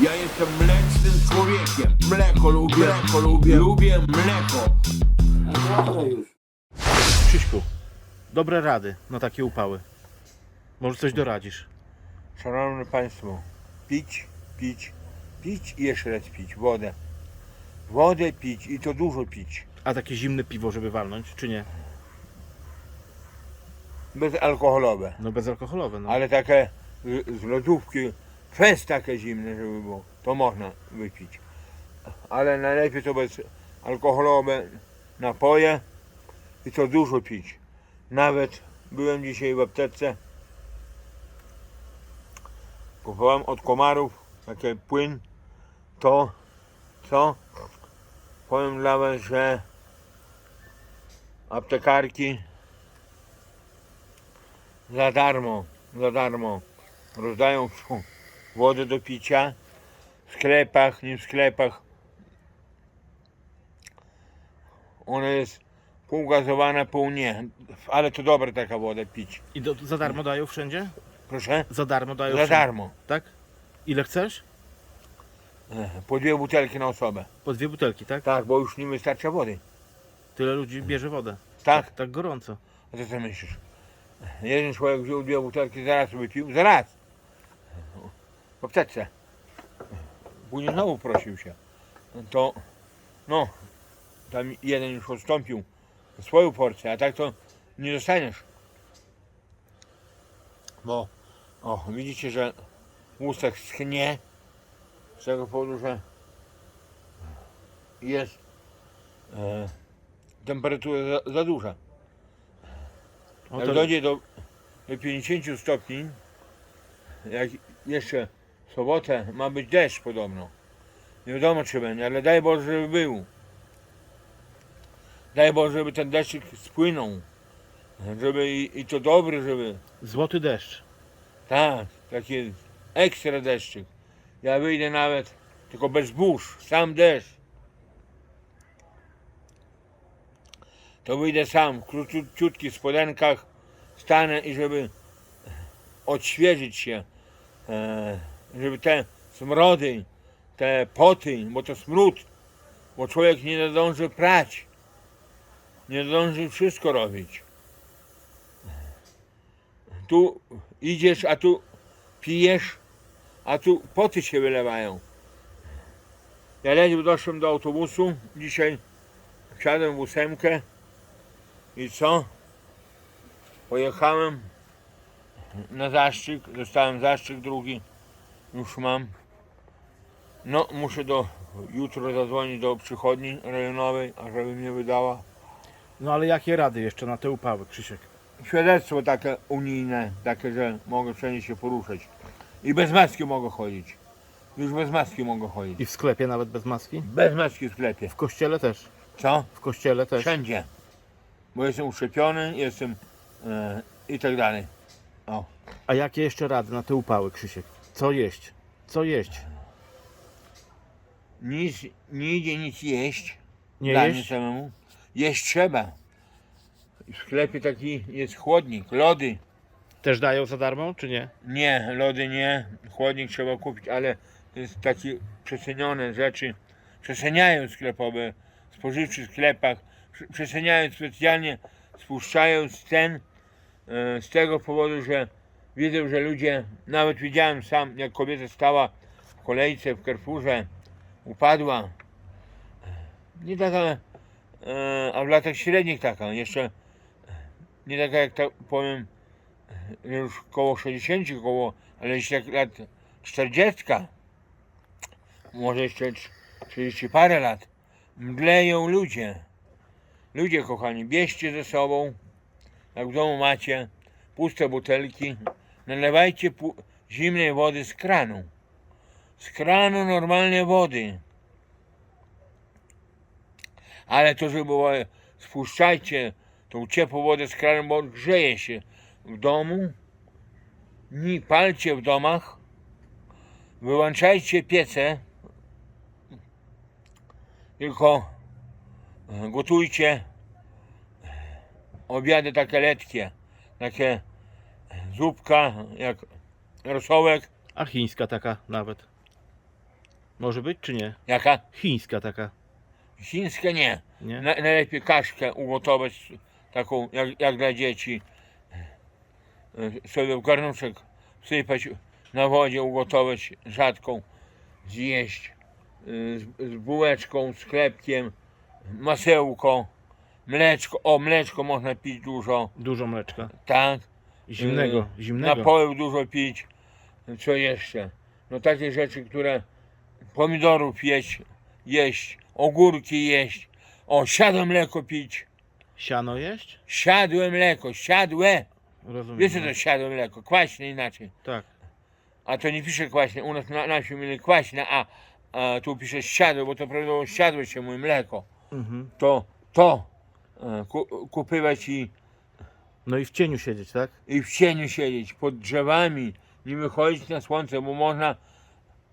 Ja jestem mlecznym człowiekiem. Mleko lubię, mleko lubię, lubię mleko. Krzyśku, dobre rady na takie upały. Może coś doradzisz? Szanowni Państwo, pić, pić, pić i jeszcze raz pić wodę. Wodę pić i to dużo pić. A takie zimne piwo, żeby walnąć, czy nie? Bezalkoholowe. No bezalkoholowe, no. Ale takie z z lodówki, fest takie zimne, żeby było, to można wypić. Ale najlepiej to bezalkoholowe napoje i to dużo pić. Nawet byłem dzisiaj w aptece, kupowałem od komarów taki płyn, to co? Powiem dla was, że aptekarki za darmo, za darmo rozdają wodę do picia w sklepach, nie w sklepach. Ona jest pół gazowana, pół nie, ale to dobra taka woda pić. I do, za darmo dają wszędzie? Proszę? Za darmo dają Za wszędzie. darmo. Tak? Ile chcesz? E, Po dwie butelki na osobę. Po dwie butelki, tak? Tak, bo już nie wystarcza wody. Tyle ludzi bierze wodę. Tak? Tak gorąco. A co ty myślisz? Jeden człowiek wziął dwie butelki, zaraz wypił, zaraz. W aptece. Później znowu prosił się. To, no, tam jeden już odstąpił swoją porcję, a tak to nie dostaniesz. Bo, o, widzicie, że łusek schnie z tego powodu, że jest e, temperatura za, za duża. O, Jak to, dojdzie do, do 50 stopni, jak jeszcze w sobotę ma być deszcz podobno. Nie wiadomo czy będzie, ale daj Boże, żeby był. Daj Boże, żeby ten deszczyk spłynął. Żeby i, i to dobry, żeby. złoty deszcz. Tak, taki ekstra deszczyk. Ja wyjdę nawet tylko bez burz, sam deszcz. To wyjdę sam w króciutkich spodenkach, stanę i żeby odświeżyć się, e, żeby te smrody, te poty, bo to smród, bo człowiek nie nadąży prać, nie nadąży wszystko robić. Tu idziesz, a tu pijesz, a tu poty się wylewają. Ja ledwo doszłem do autobusu, dzisiaj wsiadłem w ósemkę i co? Pojechałem na zastrzyk, dostałem zastrzyk drugi, już mam. No, muszę do, jutro zadzwonić do przychodni rejonowej, ażeby mnie wydała. No ale jakie rady jeszcze na te upały, Krzysiek? Świadectwo takie unijne, takie, że mogę wszędzie się poruszać. I bez maski mogę chodzić. Już bez maski mogę chodzić. I w sklepie nawet bez maski? Bez maski w sklepie. W kościele też. Co? W kościele też. Wszędzie. Bo jestem uszczepiony, jestem e, i tak dalej. O. A jakie jeszcze rady na te upały, Krzysiek? Co jeść? Co jeść? Nic, nie idzie nic jeść. Nie dla jeść? mnie samemu. Jeść trzeba. W sklepie taki jest chłodnik, lody. Też dają za darmo, czy nie? Nie, lody nie, chłodnik trzeba kupić, ale to jest takie przecenione rzeczy. Przeceniają sklepowe, spożywczy w sklepach, prze- przeceniają specjalnie, spuszczając cen e, z tego powodu, że widzę, że ludzie, nawet widziałem sam, jak kobieta stała w kolejce w Carrefourze, upadła. Nie taka, e, a w latach średnich taka, jeszcze nie taka jak tak powiem, już koło 60, koło, ale jeszcze jak lat 40, może jeszcze 30 parę lat, mdleją ludzie. Ludzie kochani, bierzcie ze sobą, jak w domu macie, puste butelki, nalewajcie zimnej wody z kranu. Z kranu normalnie wody. Ale to, żeby było, spuszczajcie tą ciepłą wodę z kranu, bo grzeje się w domu, nie palcie w domach, wyłączajcie piece, tylko e, gotujcie obiady takie letkie, takie zupka jak rosołek, A chińska taka nawet. Może być czy nie? Jaka? Chińska taka, Chińska nie. nie? Na, najlepiej kaszkę ugotować, taką jak, jak dla dzieci. Sobie w garnuszek wsypać, na wodzie ugotować, rzadką, zjeść. e, Z, z bułeczką, z chlebkiem, masełko, mleczko. O, mleczko można pić dużo, Dużo mleczka. tak. Zimnego, Yy, zimnego. Dużo pić. Co jeszcze? No takie rzeczy, które pomidorów jeść, jeść, ogórki jeść. O, siadłe mleko pić. Siano jeść? Siadłe mleko, siadłe. Rozumiem. Wiesz co no. to siadłe mleko? Kwaśne inaczej. Tak. A to nie pisze kwaśne. U nas na, na wsi mieli kwaśne, a, a tu pisze siadłe, bo to prawidłowo siadłe się mój mleko. Mhm. To, to e, ku, kupywać i No i w cieniu siedzieć, tak? i w cieniu siedzieć, pod drzewami, nie wychodzić na słońce, bo można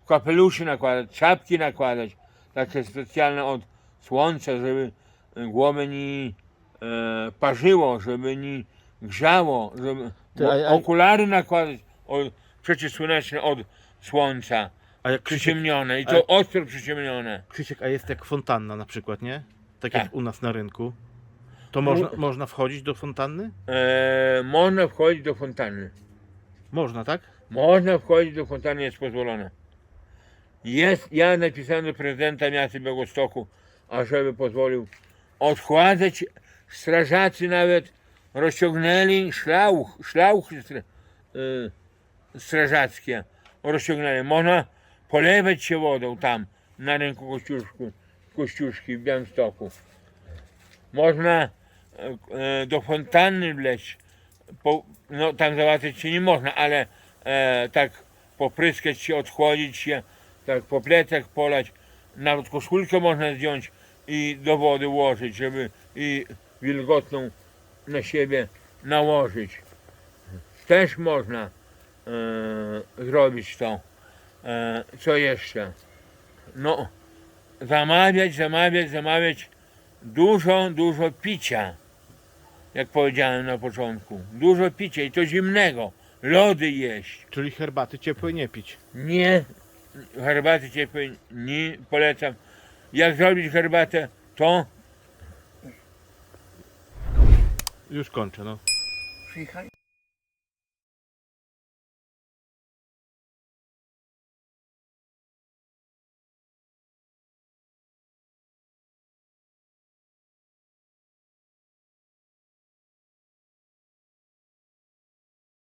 kapeluszy nakładać, czapki nakładać, takie specjalne od słońca, żeby głowę nie e, parzyło, żeby nie grzało, żeby Ty, a- a- okulary nakładać od, przeciwsłoneczne od słońca, A jak Krzysiek, przyciemnione i to ostro przyciemnione. Krzysiek, a jest jak fontanna na przykład, nie? Tak, Tak. jak u nas na rynku. To można, można wchodzić do fontanny? E, można wchodzić do fontanny. Można, tak? Można wchodzić do fontanny, jest pozwolone. Jest, ja napisałem do prezydenta miasta Białegostoku, ażeby pozwolił odchładzać. Strażacy nawet rozciągnęli szlauch, szlauchy stra, y, strażackie. Rozciągnęli. Można polewać się wodą tam, na rynku Kościuszku, Kościuszki w Białymstoku. Można do fontanny wleźć. Po, no tam załatwić się nie można, ale e, tak popryskać się, odchłodzić się, tak po plecach polać, nawet koszulkę można zdjąć i do wody włożyć, żeby i wilgotną na siebie nałożyć. Też można e, zrobić to. E, co jeszcze? No, zamawiać, zamawiać, zamawiać dużo, dużo picia jak powiedziałem na początku. Dużo picia i to zimnego. Lody jeść. Czyli herbaty ciepłej nie pić. Nie herbaty ciepłej nie polecam. Jak zrobić herbatę, to Już kończę, no. Przyjechali.